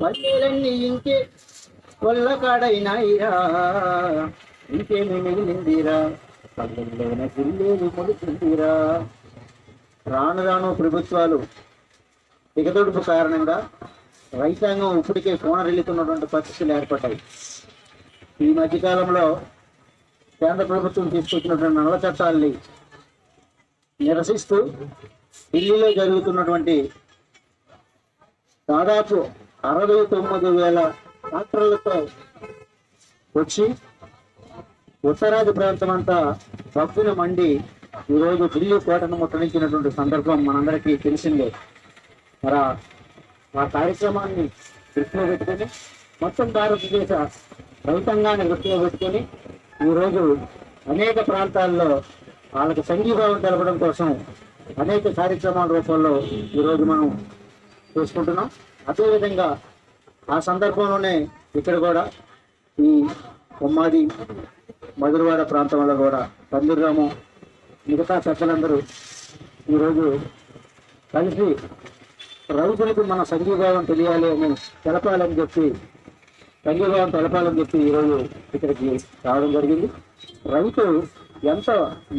పల్లెలన్నీ ఇంకే వల్ల కాడైనాయిరా ఇంకేమి మిగిలిందిరా పల్లెల్లోన గుళ్ళేమి మొలుతుందిరా. రాను రాను ప్రభుత్వాలు దిగదొడుపు కారణంగా రైతాంగం ఇప్పటికే కోనరెళ్తున్నటువంటి పరిస్థితులు ఏర్పడ్డాయి. ఈ మధ్యకాలంలో కేంద్ర ప్రభుత్వం తీసుకొచ్చినటువంటి నల్ల చట్టాల్ని నిరసిస్తూ ఢిల్లీలో జరుగుతున్నటువంటి దాదాపు అరవై తొమ్మిది వేల ట్రాక్టర్లతో వచ్చి ఉత్తరాది ప్రాంతం అంతా భక్తుల మండి ఈరోజు ఢిల్లీ కోటను ముట్టడించినటువంటి సందర్భం మనందరికీ తెలిసిందే. మరి ఆ- కార్యక్రమాన్ని దృష్టిలో పెట్టుకొని మొత్తం భారతదేశ రైతాంగాన్ని దృష్టిలో పెట్టుకొని ఈరోజు అనేక ప్రాంతాల్లో వాళ్ళకి సంఘీభావం తెలపడం కోసం అనేక కార్యక్రమాల రూపంలో ఈరోజు మనం చేసుకుంటున్నాం. అదేవిధంగా ఆ సందర్భంలోనే ఇక్కడ కూడా ఈ ఉమ్మాది మధురవాడ ప్రాంతంలో కూడా పందిర్రాము మిగతా పెద్దలందరూ ఈరోజు కలిసి రైతులకు మన సంఘీభావం తెలియాలి అని తెలపాలని చెప్పి సంఘీభావం తెలపాలని చెప్పి ఈరోజు ఇక్కడికి రావడం జరిగింది. రైతు ఎంత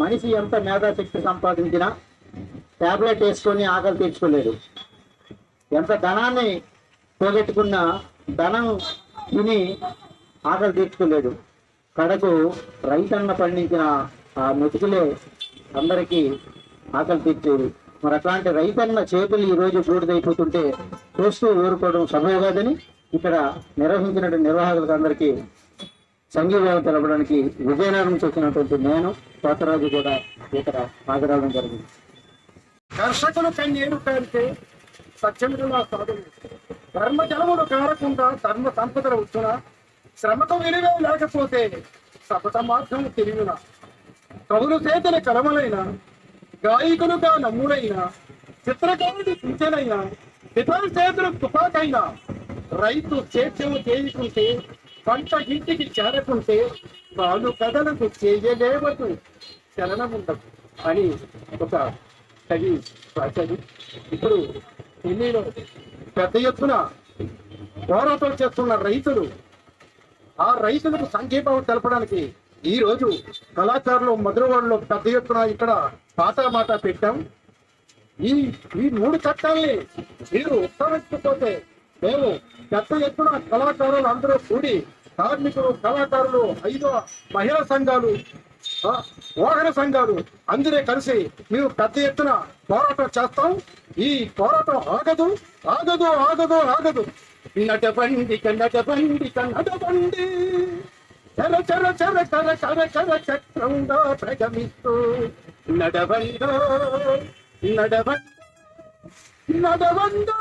మనిషి ఎంత మేధాశక్తి సంపాదించినా టాబ్లెట్ వేసుకొని ఆకలి తీర్చుకోలేడు. ఎంత ధనాన్ని పోగొట్టుకున్నా ధనం తిని ఆకలి తీర్చుకోలేదు. కడకు రైతన్న పండించిన ఆ మెతుకులే అందరికీ ఆకలి తీర్చేది మరి అట్లాంటి రైతన్న చేతులు ఈ రోజు బూడిదైపోతుంటే చూస్తూ ఊరుకోవడం సమయం కాదని ఇక్కడ నిర్వహించినటువంటి నిర్వాహకులకు అందరికీ సంఘీభావం తెలపడానికి విజయనగరం నుంచి నేను కోతరాజు కూడా ఇక్కడ హాజరవడం జరిగింది. కర్షకులు కన్నీరు పెడితే సత్యములా సాధన ధర్మ కారకుండా ధర్మ సంపదలు వచ్చున శ్రమకు విలువ లేకపోతే సపత మార్గం తిరిగిన కవులు చేతల కలమలైన గాయకులుగా నమ్ముడైన చిత్రకారుడి సూచనైన ఇతర చేతులు తుపాకైన రైతు చేత్యము చేయుకుంటే పంట ఇంటికి చేరకుంటే వాళ్ళు కథలకు చేయలేవదు చలనముండదు అని ఒక కవి రాశాడు. ఇప్పుడు ఢిల్లీలో పెద్ద ఎత్తున పోరాటం చేస్తున్న రైతులు ఆ రైతులకు సంక్షేమం తెలపడానికి ఈ రోజు కళాకారులు మధురవాడలో పెద్ద ఎత్తున ఇక్కడ పాట పెట్టాం. ఈ ఈ మూడు చట్టాల్ని మీరు ఉత్తరించకపోతే మేము పెద్ద ఎత్తున కళాకారులు అందరూ కూడి కార్మికులు కళాకారులు ఐదో మహిళా సంఘాలు వాహన సంఘాలు అందరే కలిసి మేము పెద్ద ఎత్తున పోరాటం చేస్తాం. ఈ పోరాటం ఆగదు ఆగదు ఆగదు ఆగదు. నటబండి నటబండి నటబండి చర చర చర చర చర చర చక్రంగా ప్రగమిస్తూ నడవండో నడవండో నడవండో